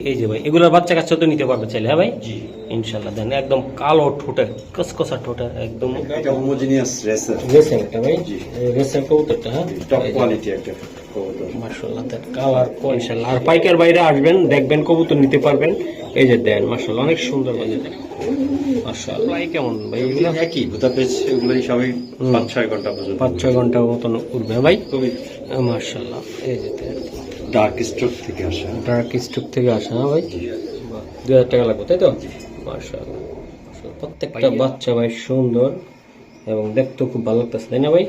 এই যে ভাই এগুলোর বাচ্চা কাচ্চা তো নিতে পারবে চাইলে হ্যাঁ ভাই? ইনশাল্লাহ দেন একদম কালো ঠোঁটে কসকসা ঠোঁটে একদম এটা হোমোজিনিয়াস রেসার রেসের একটা ভাই? জি। রেসের কবুতরটা হ্যাঁ? টপ কোয়ালিটি একটা কালার আর পাইকার বাইরে আসবেন দেখবেন কবুতর নিতে পারবেন। এই যে দেন অনেক সুন্দর বাজে কেমন ভাই এগুলো? একই বুদাপেস্ট এগুলোই সবই হুম। পাঁচ ছয় ঘণ্টা পর্যন্ত। পাঁচ ছয় ঘণ্টা মতন উঠবে ভাই? এই যে ডার্ক স্ট্রোক থেকে আসা। ডার্ক স্টুক থেকে আসা হ্যাঁ ভাই? দুই হাজার টাকা লাগবে তাই তো? মার্শাল্লাহ প্রত্যেকটা বাচ্চা ভাই সুন্দর এবং দেখতেও খুব ভালো লাগতেছে তাই না ভাই?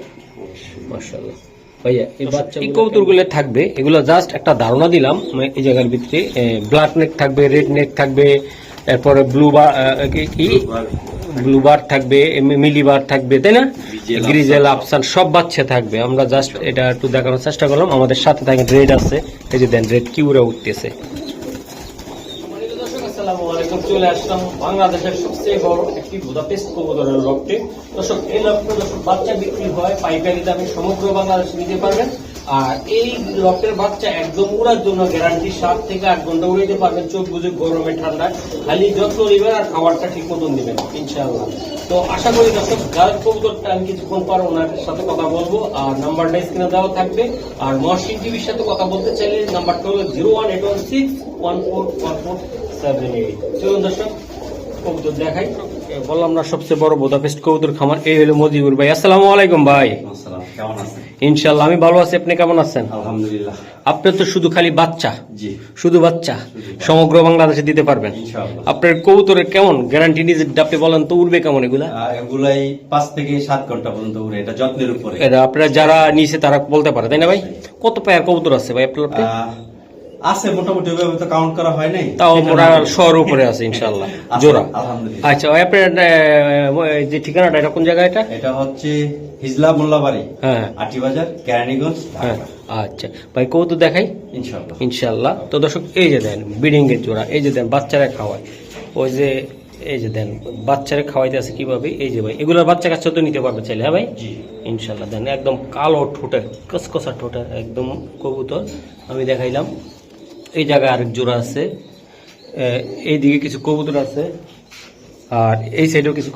মার্শাল্লাহ ভাইয়া এই বাচ্চা এই কবুতরগুলো থাকবে এগুলো জাস্ট একটা ধারণা দিলাম মানে এই জায়গার ভিতরে ব্ল্যাক নেক থাকবে রেড নেক থাকবে এরপরে ব্লু বা কি ব্লু বার থাকবে মিলি বার থাকবে তাই না? গ্রিজেল, আফসান সব বাচ্চা থাকবে। আমরা জাস্ট এটা একটু দেখানোর চেষ্টা করলাম। আমাদের সাথে থাকে রেড আছে। এই যে দেন রেড কিউরা উঠতেছে। আসসালামু চলে আসলাম বাংলাদেশের সবচেয়ে বড় একটি বুদাপেস্ট কবুতরের লকটে দর্শক এই লকটে দর্শক বাচ্চা বিক্রি হয় পাইকারি দামে। সমগ্র বাংলাদেশে নিতে পারবেন। আর এই লকটের বাচ্চা একদম উড়ার জন্য গ্যারান্টি সাত থেকে আট ঘণ্টা উড়াইতে পারবেন চোখ বুঝে গরমে ঠান্ডায়। খালি যত্ন নেবেন আর খাবারটা ঠিক মতন নেবেন ইনশাআল্লাহ। তো আশা করি দর্শক যার কবুতরটা আমি কিছুক্ষণ পর ওনার সাথে কথা বলব আর নাম্বারটা স্ক্রিনে দেওয়া থাকবে। আর মহসিন টিভির সাথে কথা বলতে চাইলে নাম্বারটা হলো zero one eight one six one four one four seven eight. চলুন দর্শক কবুতর দেখাই। বললাম না সবচেয়ে বড় বোদাপেস্ট কবুতর খামার এই হলো মজিবুর ভাই। আসসালামু আলাইকুম ভাই। আসসালাম কেমন আছেন? ইনশাল্লাহ আমি ভালো আছি আপনি কেমন আছেন? আলহামদুলিল্লাহ। আপনার তো শুধু খালি বাচ্চা। জি। শুধু বাচ্চা। সমগ্র বাংলাদেশে দিতে পারবেন। আপনার কবুতরের কেমন গ্যারান্টি নিজের ডাপে বলেন তো উড়বে কেমন এগুলা? এগুলাই পাঁচ থেকে সাত ঘণ্টা পর্যন্ত উড়ে এটা যত্নের উপরে। এটা আপনারা যারা নিচে তারা বলতে পারে তাই না ভাই? কত পায়ের কবুতর আছে ভাই আপনার আছে মোটামুটি ওইভাবে তো কাউন্ট করা হয় নাই। তাও মোটা শহর উপরে আছে ইনশাল্লাহ জোড়া। আলহামদুলিল্লাহ। আচ্ছা আপনার যে ঠিকানাটা এটা কোন জায়গা এটা? এটা হচ্ছে হিজলা মোল্লাবাড়ি হ্যাঁ। আটিবাজার কেরানীগঞ্জ হ্যাঁ ঢাকা। আচ্ছা। ভাই কবুতর দেখাই? ইনশাআল্লাহ। ইনশাল্লাহ তো দর্শক এই যে দেন ব্রিডিং এর জোড়া এই যে দেন বাচ্চারা খাওয়ায়। ওই যে এই যে দেন বাচ্চারা খাওয়াইতে আছে কীভাবে? এই যে ভাই এগুলোর বাচ্চা কাচ্চা তো নিতে পারবে চাইলে হ্যাঁ ভাই? ইনশাল্লাহ দেন একদম কালো ঠোঁটে কসকসা ঠোঁটে একদম কবুতর। আমি দেখাইলাম। এই জায়গায় আরেক জোড়া আছে। এইদিকে কিছু কবুতর আছে। আর এই সাইডেও কিছু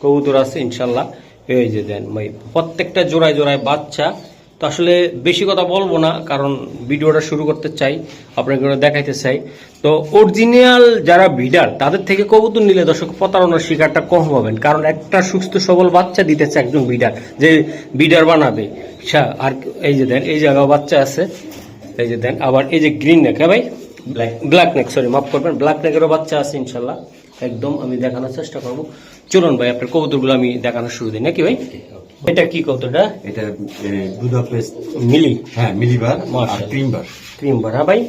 কবুতর আছে, ইনশাল্লাহ। এই যে দেন প্রত্যেকটা জোড়ায় জোড়ায় বাচ্চা। তো আসলে বেশি কথা বলব না, কারণ ভিডিওটা শুরু করতে চাই, আপনাকে দেখাইতে চাই। তো অরিজিনাল যারা বিডার তাদের থেকে কবুতর নিলে দর্শক প্রতারণার শিকারটা কম পাবেন কারণ একটা সুস্থ সবল বাচ্চা দিতেছে একজন বিডার যে বিডার বানাবে। সা- আর এই যে দেন, এই জায়গাও বাচ্চা আছে। এই যে দেন আবার এই যে গ্রিন নেক হ্যাঁ ভাই? ব্ল্যাক নেক সরি মাফ করবেন ব্ল্যাক নেকেরও বাচ্চা আছে ইনশাল্লাহ একদম আমি দেখানোর চেষ্টা করব। চলুন ভাই আপনার কবুতরগুলো আমি দেখানো শুরু দিই নাকি ভাই? এটা কি কবুতরটা এটা বুদাপেস্ট মিলি। হ্যাঁ মিলিবার আর। ক্রিমবার। ক্রিম বার হ্যাঁ ভাই?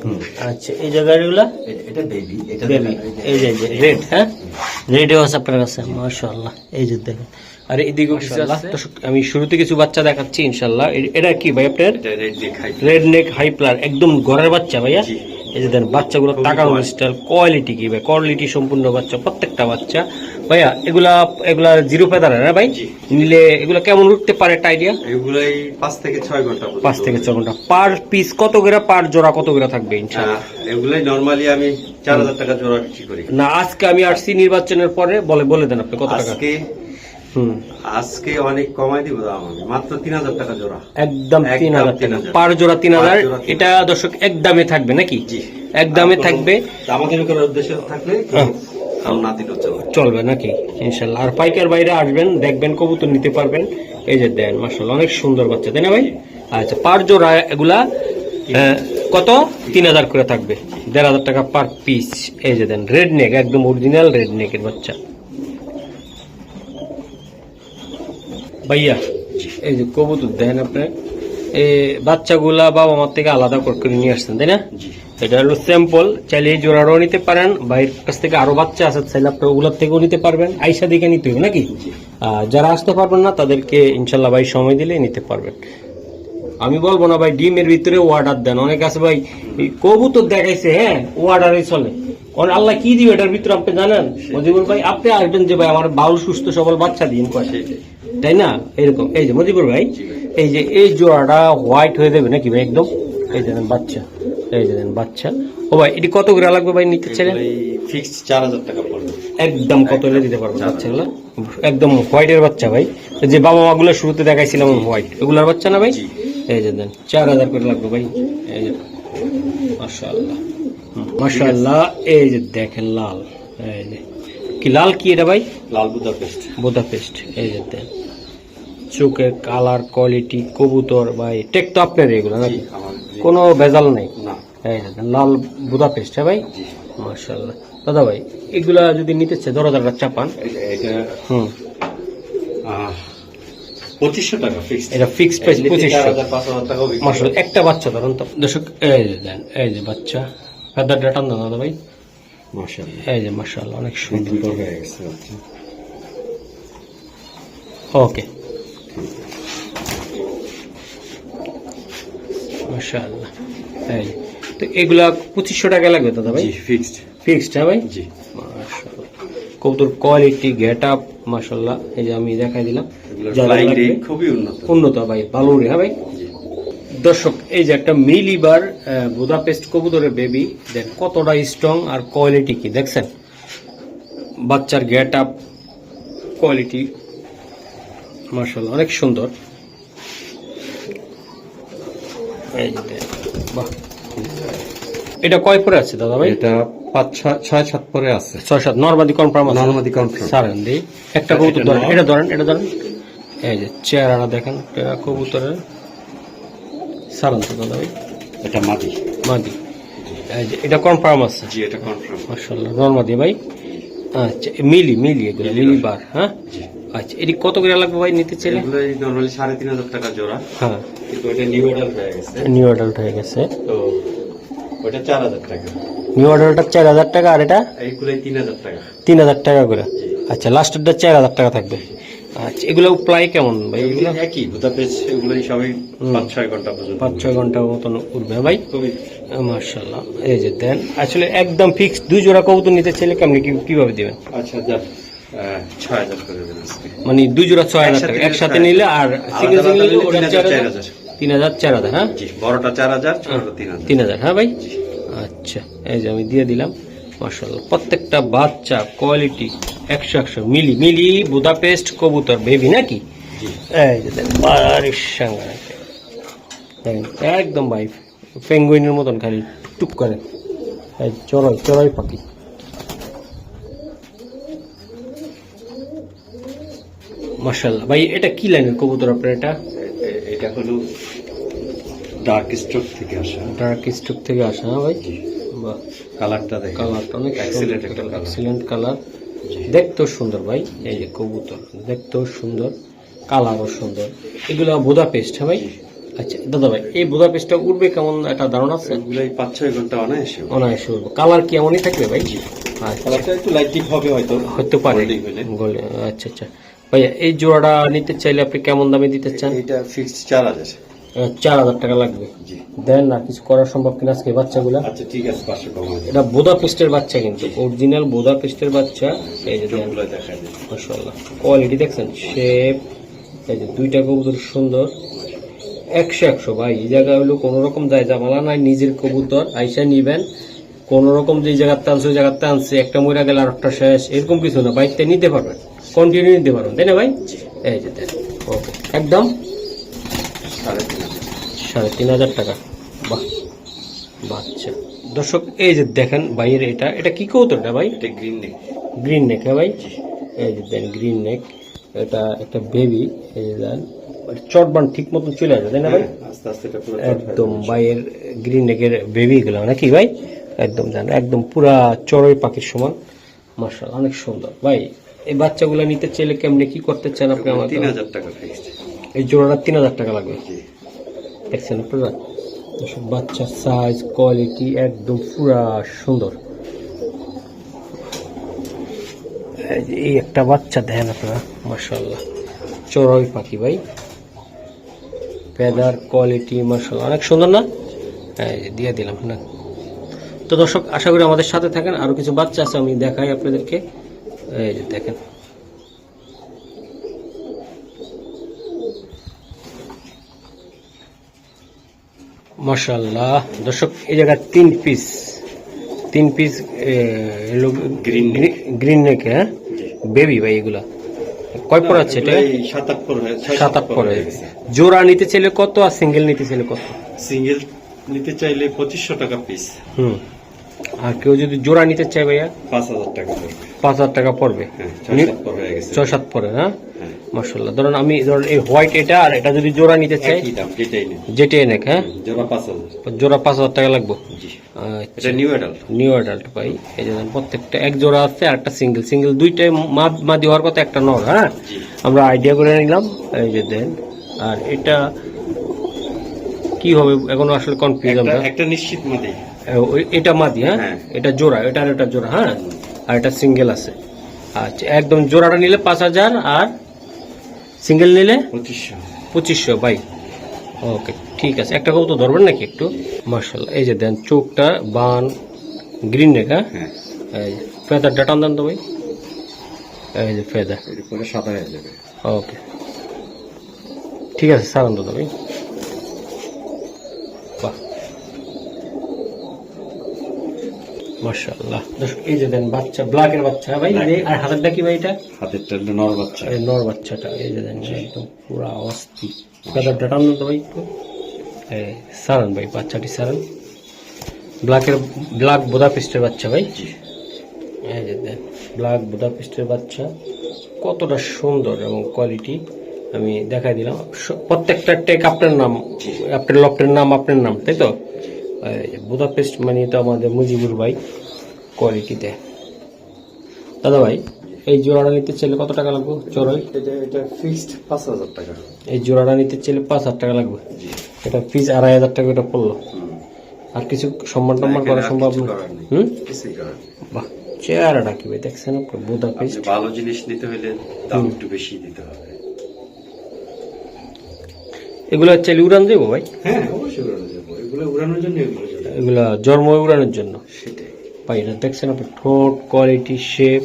আচ্ছা এই জায়গাগুলা এটা বেবি এটা বেবি এই যে রেড হ্যাঁ? রেডও আছে আপনার কাছে মাশাআল্লাহ। এই যে দেখেন। আর এদিকেও কিছু আছে? আমি শুরুতে কিছু বাচ্চা দেখাচ্ছি ইনশাল্লাহ এটা কি ভাই আপনার রেড নেক হাইপ্লার একদম ঘরের বাচ্চা ভাইয়া। এই যে দেন বাচ্চাগুলো তাকানো স্টাইল কোয়ালিটি কি ভাই? কোয়ালিটি সম্পূর্ণ বাচ্চা প্রত্যেকটা বাচ্চা। ভাইয়া এগুলা এগুলা জিরো ফেদার না ভাই? নিলে এগুলা কেমন উঠতে পারে একটা আইডিয়া এগুলাই পাঁচ থেকে ছয় ঘণ্টা পাঁচ থেকে ছ ঘণ্টা। পার পিস কত করে পার জোড়া কত করে থাকবে ইনশাল্লাহ এগুলাই নরমালি আমি চার হাজার টাকা জোড়া বিক্রি করি। না আজকে আমি আসছি নির্বাচনের পরে বলে বলে দেন আপনি কত টাকা? আজকে আজকে অনেক কমাই দিব দাম আমি মাত্র তিন হাজার টাকা জোড়া। একদম একদম তিন হাজার তিন টাকা। পার জোড়া তিন হাজার। এটা দর্শক এক দামে থাকবে নাকি? জি। এক দামে থাকবে। দামাদামি উদ্দেশ্য থাকলে হ্যাঁ। চলবে নাকি? ইনশাল্লাহ। আর পাইকার বাইরে আসবেন দেখবেন কবুতর নিতে পারবেন। এই যে দেন মাসাল্লাহ অনেক সুন্দর বাচ্চা তাই না ভাই? আচ্ছা পার জোড়া এগুলা আহ, কত? তিন হাজার করে থাকবে। দেড় হাজার টাকা পার পিস। এই যে দেন রেড নেক একদম অরিজিনাল রেড নেকের বাচ্চা। ভাইয়া এই যে কবুতর দেখেন আপনি এই বাচ্চাগুলা বাবা মার থেকে আলাদা করে নিয়ে আসছেন তাই না? এটা হলো স্যাম্পল চাইলে এই জোড়ারও নিতে পারেন বাইরের কাছ থেকে আরও বাচ্চা আছে চাইলে আপনার ওগুলোর থেকেও নিতে পারবেন আইসা দিকে নিতে হবে নাকি? যারা আসতে পারবেন না তাদেরকে ইনশাল্লাহ ভাই সময় দিলে নিতে পারবেন। আমি বলব না ভাই ডিমের ভিতরে অর্ডার দেন। অনেক আছে ভাই কবুতর দেখাইছে হ্যাঁ অর্ডারই চলে। আল্লাহ কি দিবে এটার ভিতরে আপনি জানেন? ভাই আপনি আসবেন যে ভাই আমার বাউল সুস্থ সবল বাচ্চা দিন কয় সেটাই। তাই না? এরকম। এই যে মজিবুর ভাই এই যে এই জোড়াটা হোয়াইট হয়ে যাবে নাকি ভাই একদম? এই যে বাচ্চা এই যে দেন বাচ্চা। ও ভাই এটি কত করে লাগবে ভাই নিতে চাইলে? ফিক্সড চার হাজার টাকা পড়বে। একদম কত হলে দিতে পারব বাচ্চাগুলো একদম হোয়াইটের বাচ্চা ভাই। যে বাবা মা গুলো শুরুতে দেখাইছিলাম হোয়াইট এগুলার বাচ্চা না ভাই? এই যে দেন চার হাজার করে লাগবে ভাই। এই যে মাশাআল্লাহ। মাশাআল্লাহ। এই যে দেখেন লাল। এই যে কি লাল কি এটা ভাই? লাল বুদা পেস্ট বোদা পেস্ট এই যে দেন চোখের কালার কোয়ালিটি কবুতর ভাই টেক তো আপনার এগুলো নাকি? কোনো ভেজাল নেই? লাল বুদা পেস্ট হ্যাঁ ভাই? জি মাশাআল্লাহ। দাদা ভাই এগুলা যদি নিতে চাই হাজার চাপান। হুম। পঁচিশশো টাকা এটা প্রাইস পঁচিশশো। একটা বাচ্চা ধরুন তো। দর্শক এই যে দেন এই যে বাচ্চা। দাদা ভাই। এই যে অনেক সুন্দর। সুন্দর হয়ে গেছে ওকে। মাশাআল্লাহ। এই তো এগুলা পঁচিশশো টাকা লাগবে দাদা ভাই? ফিক্সড ফিক্সড হ্যাঁ ভাই? জি। কবুতর কোয়ালিটি গেট আপ এই যে আমি দেখাই দিলাম। রেট খুবই উন্নত। উন্নত ভাই ভালো হ্যাঁ ভাই? দর্শক এই যে একটা মিলিবার বুদাপেস্ট কবুতরের বেবি দেন কতটা স্ট্রং আর কোয়ালিটি কি দেখছেন? বাচ্চার গেট আপ কোয়ালিটি মার্শাল্লাহ অনেক সুন্দর। এটা কয় পরে আছে দাদা ভাই? এটা পাঁচ ছয়- সাত পরে আছে। ছয় সাত নর্মাদি কনফার্ম আছে? নর্মাদি কনফার্ম। সারেন দিই একটা কবুতর ধরেন এটা ধরেন এটা ধরেন। এই যে চেহারাটা দেখেন এটা কবুতরের। সারান তো দাদা ভাই? এটা মাদি। মাদি। এই যে এটা কনফার্ম আছে? জি এটা কনফার্ম। মাশাআল্লাহ নরমাদি ভাই। আচ্ছা মিলি মিলি এগুলো মিলি বার হ্যাঁ? আচ্ছা এটি কত করে লাগবে ভাই নিতে চাইলে? নর্মালি সাড়ে তিন হাজার টাকা জোড়া। হ্যাঁ। কিন্তু ওটা নিউ অর্ডার হয়ে গেছে। নিউ অ্যাডাল্ট হয়ে গেছে। তো ওটা চার হাজার টাকা। নিউ চার হাজার টাকা আর এটা? এইগুলোই তিন হাজার টাকা। তিন হাজার টাকা করে। আচ্ছা লাস্টেরটা চার হাজার টাকা থাকবে। আচ্ছা এগুলো প্লাই কেমন? ভাই এগুলো? একই বুদাপেস্ট এগুলোই সবাই পাঁচ ছয় ঘণ্টা পর্যন্ত। পাঁচ ছয় ঘণ্টার মতন উঠবে ভাই? মার্শাল্লাহ এই যে দেন আসলে একদম ফিক্সড দুই জোড়া কবুতর নিতে চাইলে কেমনি কি- কীভাবে দিবেন? আচ্ছা দেবেন আজকে। মানে দুই জোড়া ছয় হাজার একসাথে টাকা নিলে একসাথে নিলে আর সিঙ্গেল সিঙ্গেল তিন হাজার, চার হাজার। হ্যাঁ? বড়টা চার হাজার। তিন হাজার হ্যাঁ ভাই? আচ্ছা এই যে আমি দিয়ে দিলাম। মার্শাল্লাহ প্রত্যেকটা বাচ্চা কোয়ালিটি একশো একশো মিলি মিলি বুদাপেস্ট কবুতর বেবি নাকি? একদম ভাই পেঙ্গুইনের মতন খালি টুক করে। চড়াই চড়াই পাখি। মার্শাল্লাহ ভাই এটা কি লাইনের কবুতর আপনার এটা? এটা হলো ডার্ক স্ট্রোক থেকে আসা। ডার্ক স্টক থেকে আসা হ্যাঁ ভাই? বাহ। কালারটা দেখেন। কালারটা অনেক Excellent একটা colour। Excellent colour. দেখতেও সুন্দর ভাই এই যে কবুতর দেখতেও সুন্দর কালারও সুন্দর। এগুলো বোদা পেস্ট হ্যাঁ ভাই? আচ্ছা দাদা ভাই এই বোদা পেস্টটা উঠবে কেমন একটা ধারণা আছে? এগুলোই পাঁচ ছয় ঘণ্টা অনায়াসে অনায়াসে উঠবে কালার কি এমনই থাকবে ভাই? আচ্ছা। কালারটা একটু লাইটিং হবে হয়তো হতে পারে। আচ্ছা আচ্ছা। ভাইয়া এই জোড়াটা নিতে চাইলে আপনি কেমন দামে দিতে চান? এটা ফিক্সড চার হাজার। আহ, চার হাজার টাকা লাগবে। দেন না কিছু করা সম্ভব কিনা আজকে বাচ্চাগুলা? আচ্ছা ঠিক আছে পাঁচশো কম এটা বোদা পেস্টের বাচ্চা কিন্তু অরিজিনাল বোদা পেস্টের বাচ্চা। এই যে কোয়ালিটি দেখছেন? শেপ এই যে দুইটা কবুতর সুন্দর। একশো একশো ভাই এই জায়গায় হলো কোনো রকম যায় জামালা নাই নিজের কবুতর আইসা নিবেন। কোন রকম যে জায়গাতে আনছে ওই জায়গাতে আনছে একটা মরে গেলে আর একটা শেষ এরকম কিছু না। বাইকটা নিতে পারবেন কন্টিনিউ নিতে পারবেন তাই না ভাই? এই যে ওকে একদম সাড়ে তিন হাজার টাকা। বাহ বাচ্চা। দর্শক এই যে দেখেন ভাইয়ের এটা এটা কি কবুতরটা ভাই? এটা গ্রিন নেক গ্রিন নেক হ্যাঁ ভাই? এই যে দেন গ্রিন নেক এটা একটা বেবি এই যে দেন চটবান ঠিক মতন চলে আসবে তাই না ভাই? আস্তে আস্তে এটা পুরো একদম ভাইয়ের গ্রিন নেকের বেবি গুলো নাকি ভাই? একদম জান একদম পুরা চড়ই পাখির সমান। মার্শাল অনেক সুন্দর। ভাই এই বাচ্চাগুলো নিতে চাইলে কেমনে কি করতে চান আপনি আমাকে? তিন হাজার টাকা এই জোড়াটা তিন হাজার টাকা লাগবে। দেখছেন আপনারা এসব বাচ্চার সাইজ কোয়ালিটি একদম পুরা সুন্দর। এই একটা বাচ্চা দেখেন আপনারা মার্শাল্লাহ চড়াই পাখি ভাই। পেদার কোয়ালিটি মার্শাল্লাহ অনেক সুন্দর না? এই যে দিয়ে দিলাম, না। তো দর্শক, আশা করি আমাদের সাথে থাকেন। আরও কিছু বাচ্চা আছে, আমি দেখাই আপনাদেরকে। এই যে দেখেন। মাশাল্লাহ দর্শক এই জায়গায় তিন পিস তিন পিস গ্রিন গ্রিন নেক হ্যাঁ? বেবি ভাই এগুলা। কয় পর আছে এটা? সাত আট পর সাত আট পরে জোড়া নিতে চাইলে কত আর সিঙ্গেল নিতে চাইলে কত? সিঙ্গেল নিতে চাইলে পঁচিশশো টাকা পিস হুম। আর কেউ যদি জোড়া নিতে চায় ভাইয়া? পাঁচ হাজার টাকা পাঁচ হাজার টাকা পড়বে? হ্যাঁ ছয় সাত পর হয়ে হ্যাঁ। মার্শাল্লাহ ধরুন আমি ধরুন এই হোয়াইট এটা আর এটা যদি জোড়া নিতে চাই যেটাই নেক হ্যাঁ? জোড়া পাঁচ হাজার। জোড়া পাঁচ হাজার টাকা লাগবে? এটা নিউ অ্যাডাল্ট নিউ অ্যাডাল্ট পাই এই যে প্রত্যেকটা এক জোড়া আছে আর একটা সিঙ্গেল সিঙ্গেল দুইটাই মাদ মাদি হওয়ার কথা একটা নর হ্যাঁ? আমরা আইডিয়া করে নিলাম। এই যে দেন আর এটা কি হবে? এখনও আসলে কনফিউজ আমরা। একটা নিশ্চিত মাদি। ওই- এটা মাদি হ্যাঁ? হ্যাঁ। এটা জোড়া এটা আর এটা জোড়া হ্যাঁ? আর এটা সিঙ্গেল আছে। আচ্ছা একদম জোড়াটা নিলে পাঁচ হাজার আর সিঙ্গেল নিলে পঁচিশশো। পঁচিশশো বাই ওকে ঠিক আছে। একটা কবুতর ধরবেন নাকি একটু? মার্শাল্লাহ এই যে দেন চোখটা বান গ্রিন এই ফেদার ডাটান দেন তো ভাই। এই যে ফেদার সাদা হয়ে যাবে। ওকে ঠিক আছে সারান তো ভাই। এই যে দেন বাচ্চা ব্ল্যাকের বাচ্চা ভাই আর হাতেরটা কি ভাই এটা? হাতেরটা নর বাচ্চা। এই নর বাচ্চাটা এই যে দেন একদম পুরা অস্থি। ফেদারটা টানুন তো ভাই একটু। এই সারান ভাই বাচ্চাটি সারান। ব্ল্যাকের ব্ল্যাক বোদাপিস্টের বাচ্চা ভাই। এই যে দেন ব্ল্যাক বুদাপেস্টের বাচ্চা। কতটা সুন্দর এবং কোয়ালিটি আমি দেখাই দিলাম। প্রত্যেকটা টেক আপনার নাম আপনার লফটের নাম আপনার নাম তাই তো? বুদাপেস্ট মানে তো আমাদের মুজিবুর ভাই কোয়ালিটিতে দাদা ভাই এই জোড়াটা নিতে চাইলে কত টাকা লাগবে? চড়ই এটা এটা ফিক্সড পাঁচ হাজার টাকা। এই জোড়াটা নিতে চাইলে পাঁচ হাজার টাকা লাগবে। এটা ফিজ আড়াই হাজার টাকা এটা পড়ল। আর কিছু সম্মান টম্মান করা সম্ভব না। হুম। বাহ চেহারাটা কি ভাই দেখছেন বুদাপেস্ট। ভালো জিনিস নিতে হলে দাম একটু বেশি দিতে হবে। এগুলো চাইলে উড়ান দেবো ভাই? হ্যাঁ অবশ্যই উড়ানো যাব। এগুলো উড়ানোর জন্য এগুলো জন্ম উড়ানোর জন্য। সেটাই। ভাই এটা দেখছেন আপনি? ঠোঁট কোয়ালিটি শেপ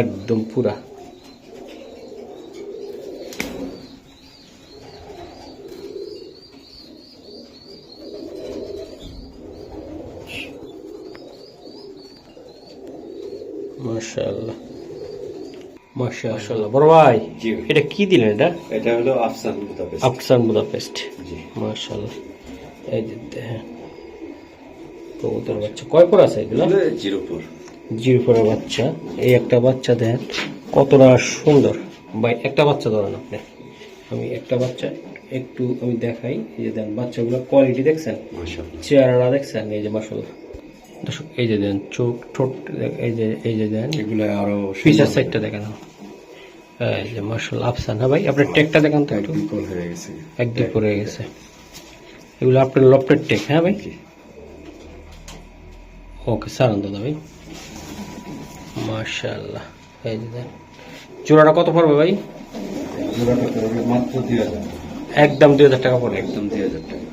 একদম পুরা। মাশাআল্লাহ। মাশাআল্লাহ। বড় ভাই এটা কি দিলেন এটা? এটা হলো আফসান বুদাপেস্ট আফসান বুদাপেস্ট জি। মাশাআল্লাহ। এই যে দেখেন। কবুতর বাচ্চা। কয় পর আছে এগুলো? জিরো ফোর জিরো ফোরের বাচ্চা। এই একটা বাচ্চা দেখেন কতটা সুন্দর। ভাই একটা বাচ্চা ধরেন আপনি। আমি একটা বাচ্চা একটু আমি দেখাই। এই যে দেন বাচ্চাগুলো কোয়ালিটি দেখছেন? চেহারাটা দেখছেন? এই যে মাসাল দর্শক এই যে দেন চোখ ঠোঁট এই যে এই যে দেন এগুলো আরও ফিচার সাইডটা দেখেন। এই যে মার্শাল আফসান হ্যাঁ ভাই? আপনার টেকটা দেখান তো একটু। হয়ে গেছে। একদিন পরে গেছে। এগুলো আপনার লফটের টেক হ্যাঁ ভাই। ওকে সারান দাদা ভাই এই দেন চূড়াটা কত পড়বে ভাই? মাত্র দুই হাজার। একদম দুই হাজার টাকা পড়বে। একদম দুই হাজার টাকা।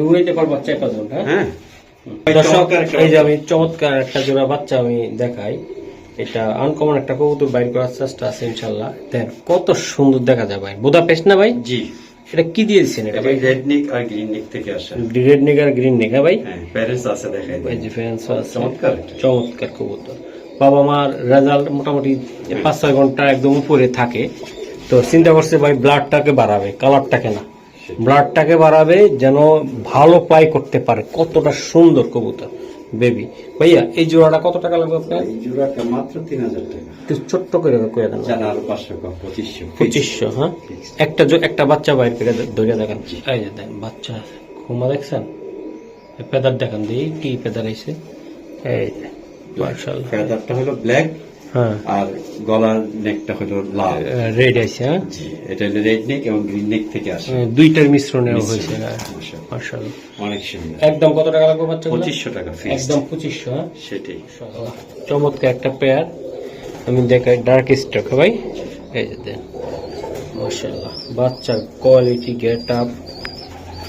উড়াইতে পারব বাচ্চা একটা জন হ্যাঁ? হ্যাঁ। দর্শক এই যে আমি চমৎকার একটা জোড়া বাচ্চা আমি দেখাই এটা আনকমন একটা কবুতর বাইর করার চেষ্টা আছে ইনশাল্লাহ দেখ কত সুন্দর দেখা যায় ভাই। বোদা পেস্ট না ভাই? জি। এটা কি দিয়েছেন এটা এটা ভাই? রেড নিক আর গ্রিন নিক থেকে আসে। রেড নিক আর গ্রিন নিক হ্যাঁ ভাই? হ্যাঁ প্যারেন্টস আছে দেখাই দেয় যে ফ্যান্স আছে। চমৎকার। চমৎকার কবুতর। বাবা মার রেজাল্ট মোটামুটি পাঁচ ছয় ঘণ্টা একদম উপরে থাকে। তো চিন্তা করছে ভাই ব্লাডটাকে বাড়াবে কালারটাকে না। ব্লাডটাকে বাড়াবে যেন ভালো পাই করতে পারে। কতটা সুন্দর কবুতর। বেবি। ভাইয়া এই জোড়াটা কত টাকা লাগবে আপনার? এই জোড়াটা মাত্র তিন হাজার টাকা। একটু ছোট্ট করে করে দেন জানা আর পাঁচশো কম পঁচিশশো। পঁচিশশো হ্যাঁ? একটা একটা বাচ্চা বাইরে দে- ধরে দেখেন। এই যে দেখেন বাচ্চা ঘুমা দেখছেন? এই পেদার দেখেন দিই কি পেদার আইছে। এই যে পেদারটা হলো ব্ল্যাক আর গলার নেকটা হলো লাল। রেড আছে হ্যাঁ? জি এটা রেড নেক এবং গ্রিন নেক থেকে আসে। দুইটার মিশ্রণে হয়েছে হ্যাঁ। মাশাআল্লাহ। অনেক সুন্দর। একদম কত টাকা লাগবে বাচ্চা পঁচিশশো টাকা ফিক্স একদম পঁচিশশো হ্যাঁ? সেটাই। চমৎকার একটা পেয়ার আমি দেখাই ডার্ক স্টক ভাই। এই যে দেন। মাশাআল্লাহ। বাচ্চার কোয়ালিটি গেট আপ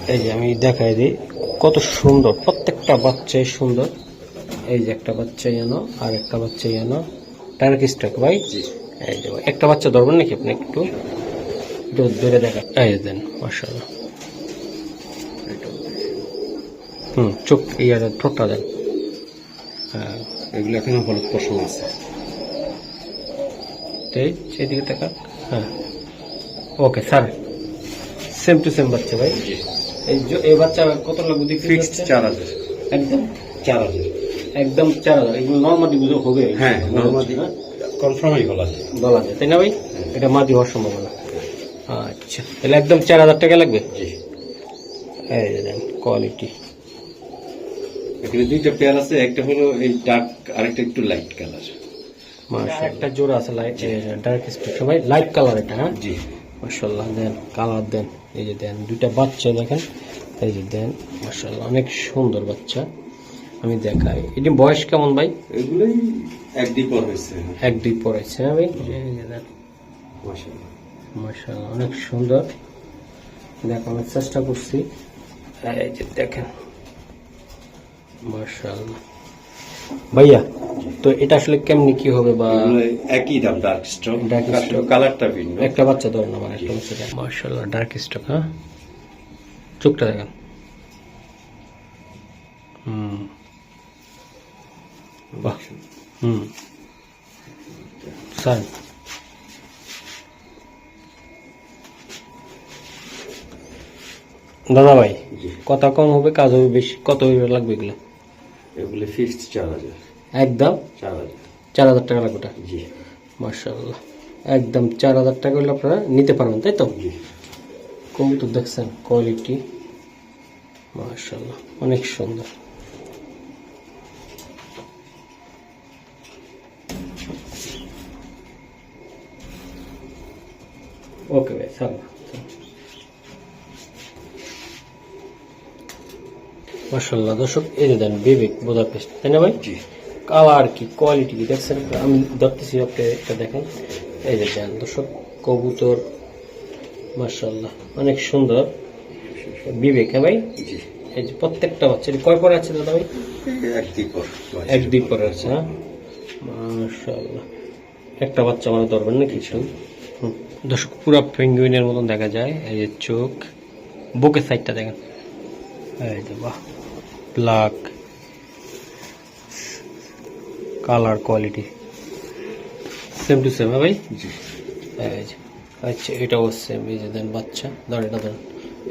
এই যে আমি দেখাই দিই। কত সুন্দর। প্রত্যেকটা বাচ্চাই সুন্দর। এই যে একটা বাচ্চা এনো আর একটা বাচ্চা এনো ডার্ক স্টক ভাই? এই যে একটা বাচ্চা ধরবেন নাকি আপনি একটু? একটু ধরে দেখা এই দেন মাশাআল্লাহ। হুম চোখ ইয়ার ঠোঁটটা দেন। হ্যাঁ। এগুলো এখনও হলুদ পশম আছে। সেদিকে টাকা হ্যাঁ। Okay sir same to same বাচ্চা ভাই। এই বাচ্চা কত লাগবে ফিক্সড? চার হাজার। একদম? চার হাজার। একদম চার হাজার এগুলো নর্মালি বুঝে হবে। হ্যাঁ নর্মালি হ্যাঁ? কনফার্মই বলা যায়। বলা যায় তাই না ভাই? এটা মাদি হওয়ার সম্ভাবনা। আচ্ছা তাহলে একদম চার হাজার টাকা লাগবে? জি। এই যে দেন কোয়ালিটি এখানে দুইটা পেয়ার আছে একটা হলো এই ডার্ক আরেকটা একটু লাইট কালার একটা জোড়া আছে লাইট ডার্ক স্পেক সবাই লাইট কালার এটা হ্যাঁ? জি। মাশাল্লাহ দেন কালার দেন। এই যে দেন দুইটা বাচ্চা দেখেন। এই যে দেন মাশাল্লাহ অনেক সুন্দর বাচ্চা। আমি দেখাই। এটি বয়স কেমন ভাই? এগুলোই একদিন পর হয়েছে। এক দুই পড়েছে হ্যাঁ ভাই? এই যে দেন মাশাআল্লাহ। মাশাল্লাহ অনেক সুন্দর। দেখানোর চেষ্টা করছি। এই যে দেখেন। মাশাল্লাহ ভাইয়া তো এটা আসলে কেমনি কি হবে বা একই দাম ডার্ক স্টক Dark stock। কালারটা ভিন্ন। একটা বাচ্চা ধরেন আমার একটা বাচ্চা দেন মাশাল্লাহ ডার্ক স্টক হ্যাঁ? চোখটা দেখেন। হুম। হুম স্যার দাদা ভাই কথা কম হবে কাজ হবে বেশি কত লাগবে এগুলো? এগুলো ফিক্সড চার হাজার। একদম? চার হাজার। চার হাজার টাকা লাগবে জি। মার্শাল্লাহ একদম চার হাজার টাকা হলে আপনারা নিতে পারবেন তাই তো? জি। কবুতর দেখছেন কোয়ালিটি মার্শাল্লাহ অনেক সুন্দর। ওকে ভাই সালাম মার্শাল্লাহ দর্শক এই যে দেন বিবেক বোদাপেস্ট তাই না ভাই? জি। কালার কি কোয়ালিটি কি দেখছেন? আমি ধরতেছি আপনি এটা দেখেন। এই যে দেন দর্শক কবুতর মার্শাল্লাহ অনেক সুন্দর। বিবেক হ্যাঁ ভাই? এই যে প্রত্যেকটা বাচ্চা কয় পরে আছে দাদা ভাই? এক দুই পরে আছে। হ্যাঁ? মার্শাল্লাহ একটা বাচ্চা মানে ধরবেন না কিছু। দর্শক পুরো পেঙ্গুইনের মতন দেখা যায়। এই যে চোখ বুকের সাইডটা দেখেন। এই যে বাহ black colour quality same to same হ্যাঁ ভাই? জি। এই যে আচ্ছা এটাও সেম এই যে দেন বাচ্চা ধর এটা ধরেন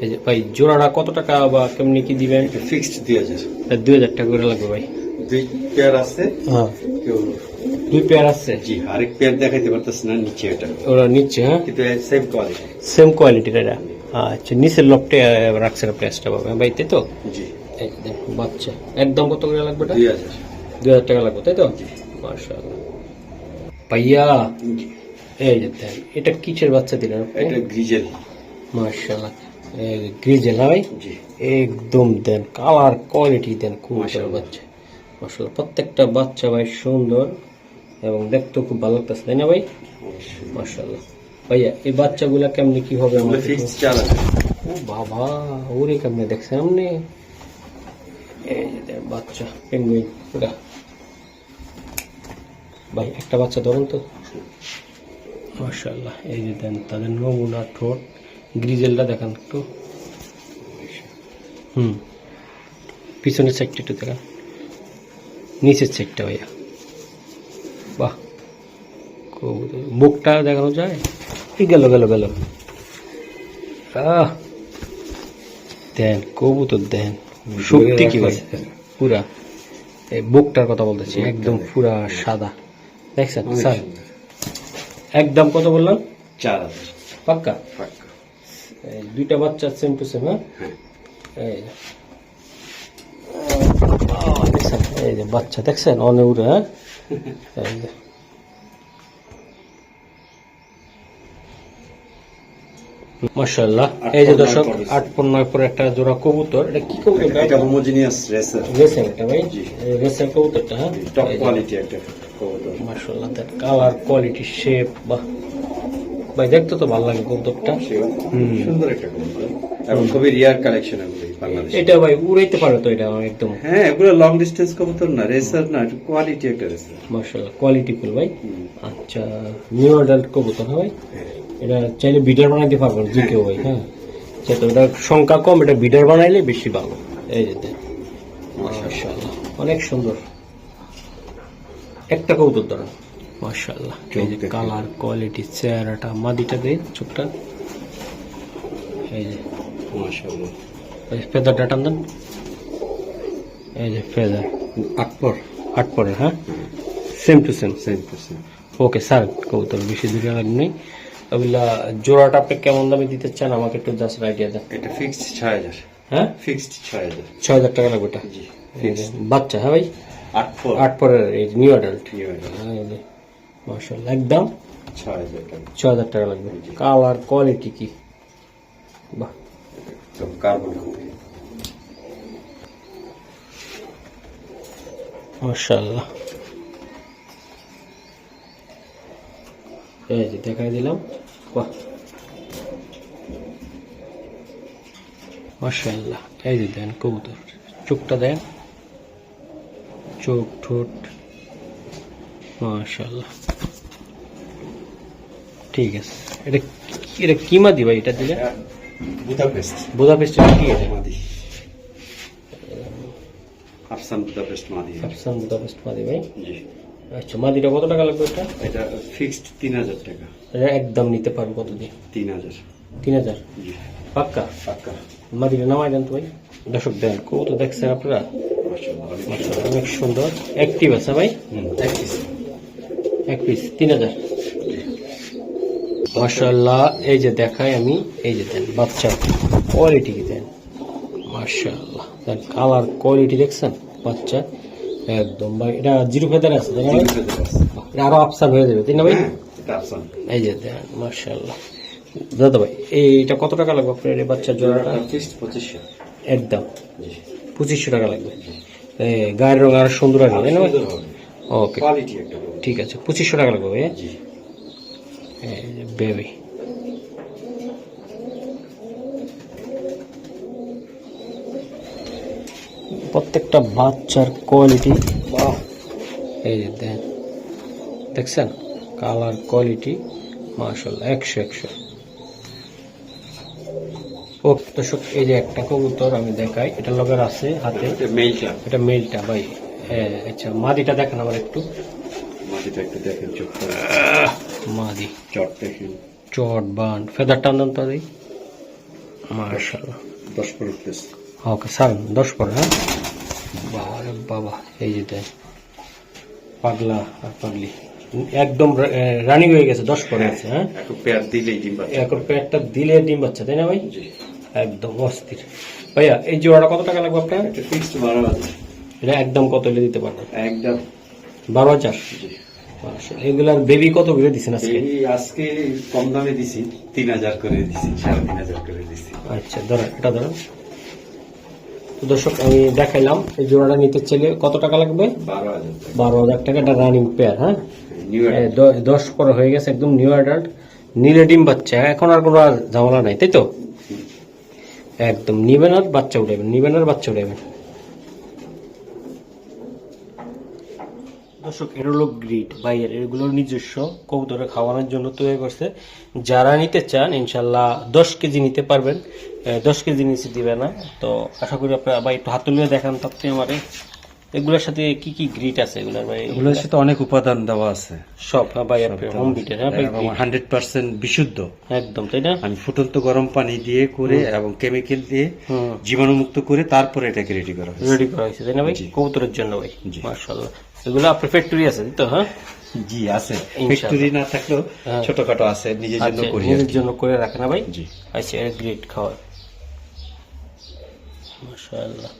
এই যে ভাই জোড়াটা কত টাকা বা কেমনি কি দিবেন? ফিক্সড দুই হাজার দুই হাজার টাকা করে লাগবে ভাই। দুই পেয়ার আছে। হ্যাঁ। কেউ দুই পেয়ার আছে। জি আরেক পেয়ার দেখাইতে পারতেছে না নিচে এটা। ওরা নিচ্ছে হ্যাঁ? কিন্তু সেম কোয়ালিটি সেম কোয়ালিটির এটা আচ্ছা নিচের লপটে রাখছেন প্রাইসটা পাবে ভাই তাই তো? জি। দেখুন, বাচ্চা একদম কত করে লাগবে এটা? দুই হাজার। দুই হাজার টাকা লাগবে তাই তো? মার্শাল্লাহ ভাইয়া এই যে এটা কিসের বাচ্চা দিলেন এটা গ্রিজেল। মার্শাল্লাহ গ্রিজেল হ্যাঁ ভাই? একদম দেন কালার কোয়ালিটি দেন খুব বাচ্চা। মার্শাল্লাহ প্রত্যেকটা বাচ্চা ভাই সুন্দর। এবং দেখতেও খুব ভালো লাগতেছে তাই না ভাই? মার্শাল্লাহ ভাইয়া এই বাচ্চাগুলা কেমনি কি হবে ও বাবা ওরে কেমনে দেখছেন আপনি বাচ্চা পেঙ্গুইন পুরা ভাই একটা বাচ্চা ধরুন তো। মার্শাল্লাহ এই যে দেন তাদের নমুনা ঠোঁট গ্রিজেলটা দেখান একটু। হুম পিছনের সাইডটা একটু দেখান। নিচের সাইডটা ভাইয়া। মুখটা দেখানো যায়? এই গেল গেল গেল। আহ! দেন কবুতর দেন। শক্তি কি ভাই? পুরা। এই বুকটার কথা বলতেছি একদম পুরা সাদা। দেখছেন? অনেক স্যার একদম কত বললাম চার হাজার। পাক্কা? দুইটা বাচ্চা সেম টু সেম হ্যাঁ? এই। দেখছেন? এই যে বাচ্চা দেখছেন? অনে উড়ে হ্যাঁ এই যে। মাশাআল্লাহ। এই যে দর্শক আট পর একটা জোড়া কবুতর এটা কি কবুতর এটা হোমোজিনিয়াস রেসার রেসার এটা ভাই। রেসার কবুতরটা হ্যাঁ? টপ কোয়ালিটি একটা কবুতর। মাশাআল্লাহ তার কালার কোয়ালিটি শেপ বাহ। ভাই দেখতে তো ভালো লাগে কবুতরটা। সুন্দর একটা কবুতর। এবং খুবই রিয়ার কালেকশন এটা ভাই উড়াইতে পারে তো এটা একদম। হ্যাঁ এগুলো লং ডিস্টেন্স কবুতর না রেসার না কোয়ালিটি একটা রেসার মাশাআল্লাহ কোয়ালিটি ফুল ভাই। আচ্ছা নিউ অ্যাডাল্ট কবুতর হ্যাঁ ভাই? এটা চাইলে বিডার বানাইতে পারবেন যে কেউ ভাই হ্যাঁ। যেহেতু এটা সংখ্যা কম এটা বিডার বানাইলে বেশি ভালো। এই যে দেখ। মাশাআল্লাহ অনেক সুন্দর। একটা কৌতুক ধরেন মাশাআল্লাহ এই যে কালার কোয়ালিটি চেহারাটা মাদিটা দেয় চোখটা। এই যে মাশাআল্লাহ। ফেদারটা টান দেন। এই যে ফেদার। আট পরে হ্যাঁ? Same to same same percent okay sir কবুতর বেশি দূরে নেই। ওগুলা জোড়াটা আপনি কেমন দামে দিতে চান আমাকে একটু জাস্ট আইডিয়া দেন। এটা ফিক্সড ছয় হাজার। হ্যাঁ? ফিক্সড ছয় হাজার। ছয় হাজার টাকা লাগবে এটা? জি বাচ্চা হ্যাঁ ভাই? আকবর আট পরের এই নিউ অ্যাডাল্ট হয় এটা? মার্শাল একদম? ছয় হাজার টাকা। ছয় হাজার টাকা লাগবে। কালার কোয়ালিটি কি? বাহ। সব কার্বন কপি মার্শাল্লাহ এই যে দেখাই দিলাম। বাহ। মার্শাল্লাহ এই যে দেন কবুতর। চোখটা দেন। চোখ ঠোঁট। মার্শাল্লাহ ঠিক আছে। এটা এটা কি মাদি ভাই? এটা দিলে বুদাপেস্ট। বুদাপেস্ট কি এটা? মাদি। আফসান বুদাপেস্ট মাদি। আফসান বুদাপেস্ট মাদি ভাই। জি। আচ্ছা মাদিটা কত টাকা লাগবে এটা? এটা ফিক্সড তিন হাজার টাকা। এটা একদম নিতে পারব কত দিয়ে? তিন হাজার। তিন হাজার? জি। পাক্কা? পাক্কা। মাদিটা নামাই দেন তো ভাই। দর্শক দেন কত দেখছেন আপনারা? অনেক সুন্দর। অ্যাক্টিভ আছে ভাই? এক piece। এক পিস তিন হাজার। মার্শাল্লাহ এই যে দেখাই আমি এই যে দেন বাচ্চা কোয়ালিটি দেন? মার্শাল্লাহ কালার কোয়ালিটি দেখছেন? বাচ্চা একদম ভাই এটা জিরো ফেদার আছে তাই না ভাই? এটা আরও আফসার হয়ে যাবে তাই না ভাই? আফসান এই যে মার্শাল্লাহ দাদা ভাই এইটা কত টাকা লাগবে আপনার এই বাচ্চার জোড়াটা? পঁচিশশো। একদম। পঁচিশশো টাকা লাগবে। গায়ের রং আর সুন্দর আছে তাই না ভাই? ওকে। ঠিক আছে পঁচিশশো টাকা লাগবে ভাই জি। বেবি প্রত্যেকটা বাচ্চার কোয়ালিটি বাহ। এই যে দেন দেখছেন? কালার কোয়ালিটি মার্শাল একশো একশো। ও দর্শক এই যে একটা কবুতর আমি দেখাই এটা লগের আছে হাতে। এটা মেলটা ভাই। হ্যাঁ আচ্ছা মাদিটা দেখেন আমার একটু। দেখেন মাদি। চট দেখেন। চট বান। ফেদার টান তো মার্শাল্লাহ দশ প্লেস ওকে স্যার দশ পর হ্যাঁ? বাবা বাবা এই যে দেন পাগলা আর পাগলি। একদম রানিং হয়ে গেছে দশ পরে আছে হ্যাঁ? একটু পেয়ার দিলেই ডিম পাচ্ছে এখন পেটটা দিলে ডিম বাচ্চা তাই না ভাই? একদম অস্থির। ভাইয়া এই জোড়াটা কত টাকা লাগবে আপনার? এটা ফিক্সড বারো হাজার। এটা একদম কত হলে দিতে পারবেন? একদম। বারো হাজার? এগুলার বেবি কত করে দিচ্ছেন আজকে? আজকে কম দামে দিছি তিন হাজার করে দিছি সাড়ে তিন হাজার করে দিছি। আচ্ছা ধরেন এটা ধরেন। দর্শক আমি দেখাইলাম এই জোড়াটা নিতে চাইলে কত টাকা লাগবে? বারো হাজার টাকা। এটা রানিং পেয়ার হ্যাঁ? দশ পরে হয়ে গেছে একদম নিউ অ্যাডাল্ট নীলে ডিম বাচ্চা এখন আর কোনো আর ঝামেলা নাই তাই তো? একদম নিবেন আর বাচ্চা উঠাবেন নিবেন আর বাচ্চা উঠাবেন দর্শক এর হলো গ্রিড বাইয়ের এগুলোর নিজস্ব কবুতরে খাওয়ানোর জন্য তৈরি করছে। যারা নিতে চান ইনশাল্লাহ দশ কেজি নিতে পারবেন। দশ কেজি নিচে দিবে না। তো আশা করি আপনারা ভাই একটু হাত তুলে দেখান তাতে আমারে। এগুলোর সাথে কি কি গ্রিড আছে এগুলোর ভাই? এগুলোর সাথে অনেক উপাদান দেওয়া আছে। সব ভাই? হোম বিটের হ্যাঁ ভাই? এবং হান্ড্রেড পার্সেন্ট বিশুদ্ধ। একদম তাই না? আমি ফুটন্ত গরম পানি দিয়ে করে এবং কেমিক্যাল দিয়ে জীবাণুমুক্ত করে তারপরে এটাকে রেডি করা হয়েছে। রেডি করা হয়েছে তাই না ভাই। কবুতরের জন্য ভাই জি। এগুলো আপনার ফ্যাক্টরি আছে তো হ্যাঁ? জি আছে। ফ্যাক্টরি না থাকলেও হ্যাঁ। ছোটখাটো আছে নিজের জন্য আচ্ছা করি নিজের জন্য করে রাখে না ভাই? জি। আচ্ছা গ্রেট খাওয়ার মাশাআল্লাহ।